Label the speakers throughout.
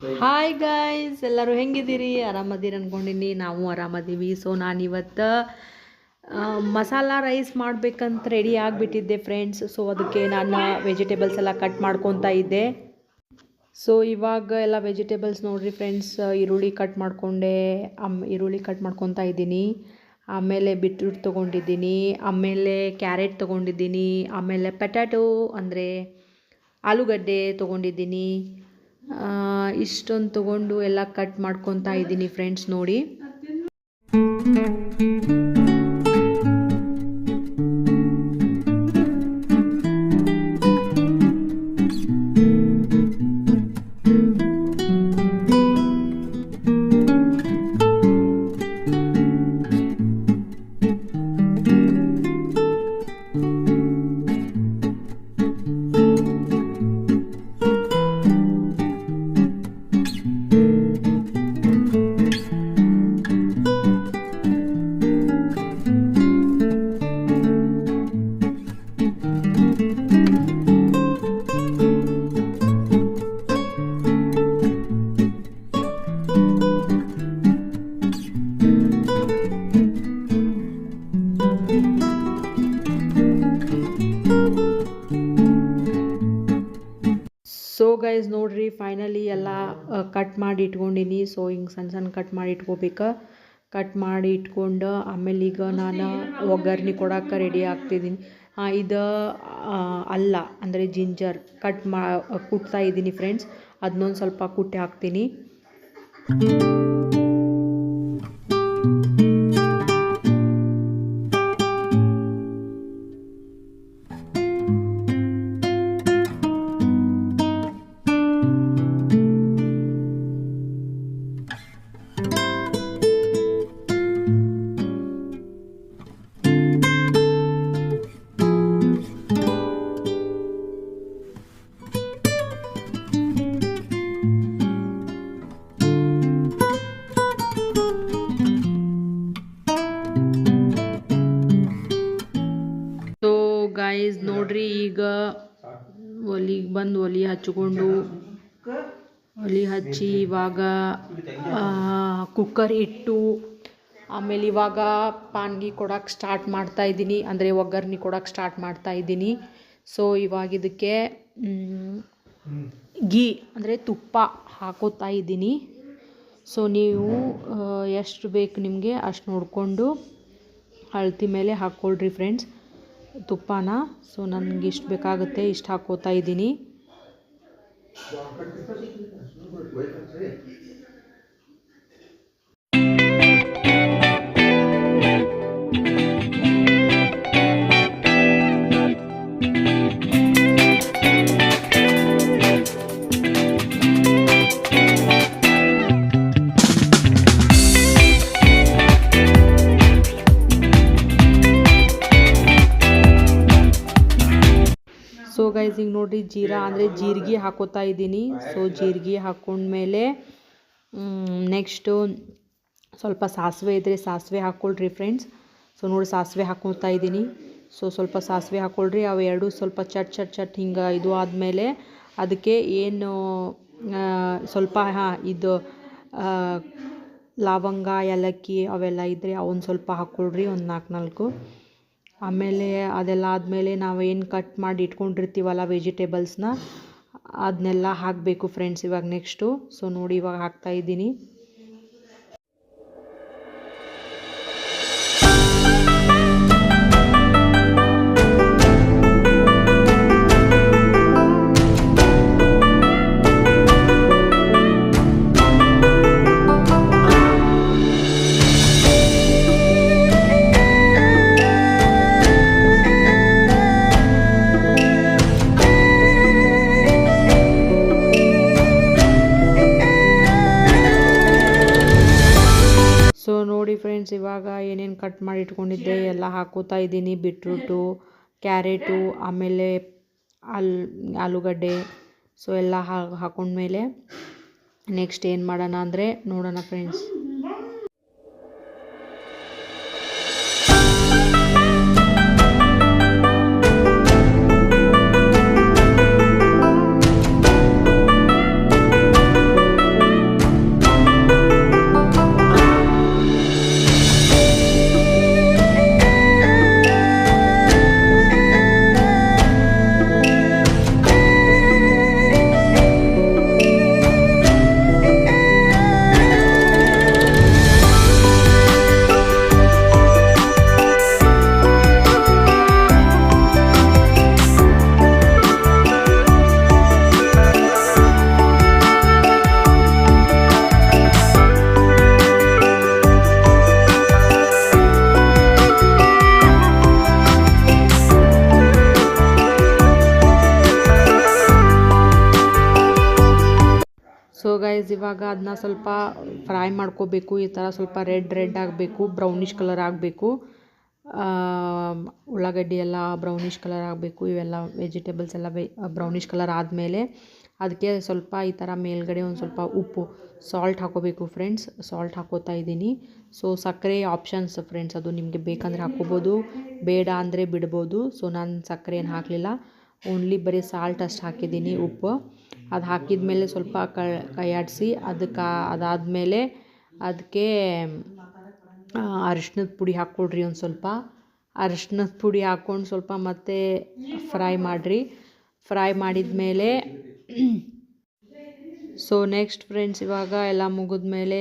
Speaker 1: Hi guys ಎಲ್ಲರೂ ಹೆಂಗಿದ್ದೀರಿ? ಆರಾಮದೀರಿ ಅನ್ಕೊಂಡಿನಿ. ನಾವು ಆರಾಮದೀವಿ. So ನಾನು ಇವತ್ತು ಮಸಾಲ ರೈಸ್ ಮಾಡ್ಬೇಕಂತ ರೆಡಿ ಆಗಿಬಿಟ್ಟಿದ್ದೆ ಫ್ರೆಂಡ್ಸ್ ಸೊ ಅದಕ್ಕೆ ನಾನು ವೆಜಿಟೇಬಲ್ಸ್ ಎಲ್ಲ ಕಟ್ ಮಾಡ್ಕೊತಾ ಇದ್ದೆ. ಸೊ ಇವಾಗ ಎಲ್ಲ ವೆಜಿಟೇಬಲ್ಸ್ ನೋಡಿರಿ ಫ್ರೆಂಡ್ಸ್ ಈರುಳ್ಳಿ ಕಟ್ ಮಾಡಿಕೊಂಡೆ. ಅಮ್, ಈರುಳ್ಳಿ ಕಟ್ ಮಾಡ್ಕೊತಾ ಇದ್ದೀನಿ. ಆಮೇಲೆ ಬಿಟ್ರೂಟ್ ತೊಗೊಂಡಿದ್ದೀನಿ. ಆಮೇಲೆ ಕ್ಯಾರೆಟ್ ತೊಗೊಂಡಿದ್ದೀನಿ. ಆಮೇಲೆ ಪಟ್ಯಾಟೊ ಅಂದರೆ ಆಲೂಗಡ್ಡೆ ತೊಗೊಂಡಿದ್ದೀನಿ. ಇಷ್ಟೊಂದು ತೊಗೊಂಡು ಎಲ್ಲ ಕಟ್ ಮಾಡ್ಕೊತಾ ಇದ್ದೀನಿ ಫ್ರೆಂಡ್ಸ್ ನೋಡಿ. ಕಟ್ ಮಾಡಿ ಇಟ್ಕೊಂಡಿನಿ ಸೊ ಹಿಂಗೆ ಸಣ್ಣ ಸಣ್ಣ ಕಟ್ ಮಾಡಿ ಇಟ್ಕೋಬೇಕು ಕಟ್ ಮಾಡಿ ಇಟ್ಕೊಂಡು ಆಮೇಲೆ ಈಗ ನಾನು ಒಗ್ಗರ್ಣೆ ಕೊಡೋಕೆ ರೆಡಿ ಆಗ್ತಿದ್ದೀನಿ ಇದು ಅಲ್ಲ, ಅಂದರೆ ಜಿಂಜರ್ ಕಟ್ ಮಾ, ಕುಟ್ತಾ ಇದ್ದೀನಿ ಫ್ರೆಂಡ್ಸ್ ಅದನ್ನೊಂದು ಸ್ವಲ್ಪ ಕುಟ್ಟಿ ಹಾಕ್ತೀನಿ. ಹಚ್ಕೊಂಡು ಒಲೆ ಹಚ್ಚಿ ಇವಾಗ ಕುಕ್ಕರ್ ಇಟ್ಟು, ಆಮೇಲೆ ಇವಾಗ ಪಾನ್ಗಿ ಕೊಡೋಕೆ ಸ್ಟಾರ್ಟ್ ಮಾಡ್ತಾ ಇದ್ದೀನಿ. ಅಂದರೆ ಒಗ್ಗರ್ಣೆ ಕೊಡೋಕೆ ಸ್ಟಾರ್ಟ್ ಮಾಡ್ತಾ ಇದ್ದೀನಿ. ಸೊ ಇವಾಗ ಇದಕ್ಕೆ ಗೀ ಅಂದರೆ ತುಪ್ಪ ಹಾಕೋತಾ ಇದ್ದೀನಿ. ಸೊ ನೀವು ಎಷ್ಟು ಬೇಕು ನಿಮಗೆ ಅಷ್ಟು ನೋಡಿಕೊಂಡು ಅಳತಿ ಮೇಲೆ ಹಾಕ್ಕೊಳ್ರಿ ಫ್ರೆಂಡ್ಸ್ ತುಪ್ಪನ. ಸೊ ನನಗೆ ಇಷ್ಟು ಬೇಕಾಗುತ್ತೆ ಇಷ್ಟು ಹಾಕೋತಾ ಇದ್ದೀನಿ. Boa, ನೋಡ್ರಿ ಜೀರಾ ಅಂದರೆ ಜೀರಿಗೆ ಹಾಕೋತಾ ಇದ್ದೀನಿ. ಸೊ ಜೀರಿಗೆ ಹಾಕೊಂಡ್ಮೇಲೆ ನೆಕ್ಸ್ಟು ಸ್ವಲ್ಪ ಸಾಸಿವೆ ಇದ್ದರೆ ಸಾಸಿವೆ ಹಾಕ್ಕೊಳ್ರಿ ಫ್ರೆಂಡ್ಸ್ ಸೊ ನೋಡಿ ಸಾಸಿವೆ ಹಾಕ್ಕೊತಾ ಇದ್ದೀನಿ. ಸೊ ಸ್ವಲ್ಪ ಸಾಸಿವೆ ಹಾಕ್ಕೊಳ್ರಿ ಅವು ಎರಡು ಸ್ವಲ್ಪ ಚಟ್ ಚಟ್ ಚಟ್ ಹಿಂಗೆ ಇದು ಆದಮೇಲೆ ಅದಕ್ಕೆ ಏನು ಸ್ವಲ್ಪ, ಹಾಂ, ಇದು ಲವಂಗ, ಏಲಕ್ಕಿ ಅವೆಲ್ಲ ಇದ್ದರೆ ಅವನ್ನ ಸ್ವಲ್ಪ ಹಾಕ್ಕೊಳ್ರಿ ಒಂದು ನಾಲ್ಕು ನಾಲ್ಕು. ಆಮೇಲೆ ಅದೆಲ್ಲ ಆದಮೇಲೆ ನಾವು ಏನು ಕಟ್ ಮಾಡಿ ಇಟ್ಕೊಂಡಿರ್ತೀವಲ್ಲ ವೆಜಿಟೇಬಲ್ಸ್ನ ಅದನ್ನೆಲ್ಲ ಹಾಕಬೇಕು ಫ್ರೆಂಡ್ಸ್ ಇವಾಗ ನೆಕ್ಸ್ಟು ಸೊ ನೋಡಿ ಇವಾಗ ಹಾಕ್ತಾ ಫ್ರೆಂಡ್ಸ್ ಇವಾಗ ಏನೇನು ಕಟ್ ಮಾಡಿ ಇಟ್ಕೊಂಡಿದ್ದೆ ಎಲ್ಲ ಹಾಕೋತಾ ಇದ್ದೀನಿ. ಬಿಟ್ರೂಟು ಕ್ಯಾರೆಟು ಆಮೇಲೆ ಅಲ್ ಆಲೂಗಡ್ಡೆ. ಸೊ ಎಲ್ಲ ಹಾಕೊಂಡ್ಮೇಲೆ ನೆಕ್ಸ್ಟ್ ಏನು ಮಾಡೋಣ ಅಂದರೆ ನೋಡೋಣ ಫ್ರೆಂಡ್ಸ್ ಇವಾಗ ಅದನ್ನ ಸ್ವಲ್ಪ ಫ್ರೈ ಮಾಡ್ಕೋಬೇಕು, ಈ ಥರ ಸ್ವಲ್ಪ ರೆಡ್ ರೆಡ್ ಆಗಬೇಕು, ಬ್ರೌನಿಷ್ ಕಲರ್ ಆಗಬೇಕು. ಉಳ್ಳಾಗಡ್ಡಿ ಎಲ್ಲ ಬ್ರೌನಿಷ್ ಕಲರ್ ಆಗಬೇಕು, ಇವೆಲ್ಲ ವೆಜಿಟೇಬಲ್ಸ್ ಎಲ್ಲ ಬ್ರೌನಿಷ್ ಕಲರ್ ಆದಮೇಲೆ ಅದಕ್ಕೆ ಸ್ವಲ್ಪ ಈ ಥರ ಮೇಲ್ಗಡೆ ಒಂದು ಸ್ವಲ್ಪ ಉಪ್ಪು, ಸಾಲ್ಟ್ ಹಾಕೋಬೇಕು ಫ್ರೆಂಡ್ಸ್. ಸಾಲ್ಟ್ ಹಾಕೋತಾ ಇದ್ದೀನಿ. ಸೊ, ಸಕ್ಕರೆ ಆಪ್ಷನ್ಸ್ ಫ್ರೆಂಡ್ಸ್, ಅದು ನಿಮಗೆ ಬೇಕಂದರೆ ಹಾಕ್ಕೋಬೋದು, ಬೇಡ ಅಂದರೆ ಬಿಡ್ಬೋದು. ಸೊ, ನಾನು ಸಕ್ಕರೆ ಏನು ಹಾಕಲಿಲ್ಲ. ಓನ್ಲಿ ಬರೀ ಸಾಲ್ಟ್ ಅಷ್ಟು ಹಾಕಿದ್ದೀನಿ, ಉಪ್ಪು. ಅದು ಹಾಕಿದ ಮೇಲೆ ಸ್ವಲ್ಪ ಕೈಯಾಡಿಸಿ ಅದಕ್ಕೆ ಅದಾದಮೇಲೆ ಅದಕ್ಕೆ ಅರಿಶಿನದ ಪುಡಿ ಹಾಕ್ಕೊಡ್ರಿ ಒಂದು ಸ್ವಲ್ಪ. ಅರಿಶಿನದ ಪುಡಿ ಹಾಕ್ಕೊಂಡು ಸ್ವಲ್ಪ ಮತ್ತೆ ಫ್ರೈ ಮಾಡಿರಿ. ಫ್ರೈ ಮಾಡಿದ ಮೇಲೆ ಸೊ ನೆಕ್ಸ್ಟ್ ಫ್ರೆಂಡ್ಸ್ ಇವಾಗ ಎಲ್ಲ ಮುಗಿದ್ಮೇಲೆ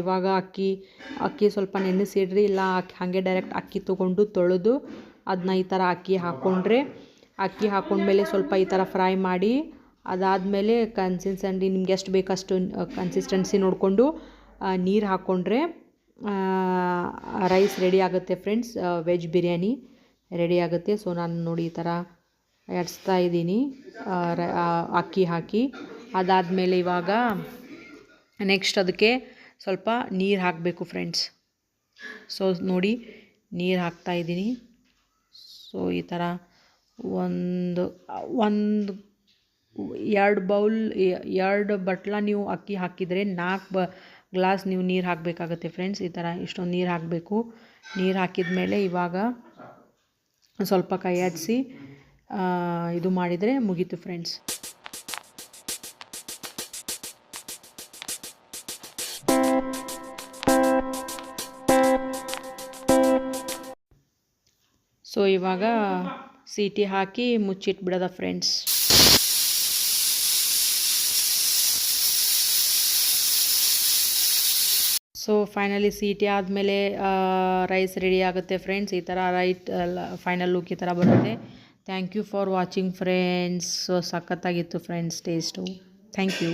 Speaker 1: ಇವಾಗ ಅಕ್ಕಿ ಅಕ್ಕಿ ಸ್ವಲ್ಪ ನೆನೆಸಿಡ್ರಿ, ಇಲ್ಲ ಹಾಗೆ ಡೈರೆಕ್ಟ್ ಅಕ್ಕಿ ತೊಗೊಂಡು ತೊಳೆದು ಅದನ್ನ ಈ ಥರ ಅಕ್ಕಿ ಹಾಕ್ಕೊಂಡ್ರೆ ಅಕ್ಕಿ ಹಾಕ್ಕೊಂಡ್ಮೇಲೆ ಸ್ವಲ್ಪ ಈ ಥರ ಫ್ರೈ ಮಾಡಿ ಅದಾದಮೇಲೆ ಕನ್ಸಿಸ್ಟೆಂಟಿ ನಿಮ್ಗೆ ಎಷ್ಟು ಅಷ್ಟು ಕನ್ಸಿಸ್ಟೆನ್ಸಿ ನೋಡಿಕೊಂಡು ನೀರು ಹಾಕ್ಕೊಂಡ್ರೆ ರೈಸ್ ರೆಡಿ ಆಗುತ್ತೆ ಫ್ರೆಂಡ್ಸ್ ವೆಜ್ ಬಿರಿಯಾನಿ ರೆಡಿ ಆಗುತ್ತೆ. ಸೊ ನಾನು ನೋಡಿ ಈ ಥರ ಎಡ್ಸ್ತಾ ಇದ್ದೀನಿ. ಅಕ್ಕಿ ಹಾಕಿ. ಅದಾದಮೇಲೆ ಇವಾಗ ನೆಕ್ಸ್ಟ್ ಅದಕ್ಕೆ ಸ್ವಲ್ಪ ನೀರು ಹಾಕಬೇಕು ಫ್ರೆಂಡ್ಸ್ ಸೊ ನೋಡಿ, ನೀರು ಹಾಕ್ತಾ ಇದ್ದೀನಿ. ಸೊ ಈ ಥರ ಒಂದು ಒಂದು ಎರಡು ಬೌಲ್, ಎರಡು ಬಟ್ಲ ನೀವು ಅಕ್ಕಿ ಹಾಕಿದರೆ ನಾಲ್ಕು ಬ, ಗ್ಲಾಸ್ ನೀವು ನೀರು ಹಾಕಬೇಕಾಗತ್ತೆ ಫ್ರೆಂಡ್ಸ್. ಈ ಥರ ಇಷ್ಟೊಂದು ನೀರು ಹಾಕಬೇಕು. ನೀರು ಹಾಕಿದ ಮೇಲೆ ಇವಾಗ ಸ್ವಲ್ಪ ಕೈಯಾಡಿಸಿ ಇದು ಮಾಡಿದರೆ ಮುಗೀತು ಫ್ರೆಂಡ್ಸ್. ಸೊ ಇವಾಗ ಸೀಟಿ ಹಾಕಿ ಮುಚ್ಚಿಟ್ಬಿಡೋದ ಫ್ರೆಂಡ್ಸ್ ಸೊ ಫೈನಲಿ ಸೀಟಿ ಆದಮೇಲೆ ರೈಸ್ ರೆಡಿ ಆಗುತ್ತೆ ಫ್ರೆಂಡ್ಸ್ ಈ ಥರ ರೈಟ್ ಫೈನಲ್ ಲುಕ್ ಈ ಥರ ಬರುತ್ತೆ. Thank you for watching friends ಸಖತ್ತಾಗಿತ್ತು friends taste thank you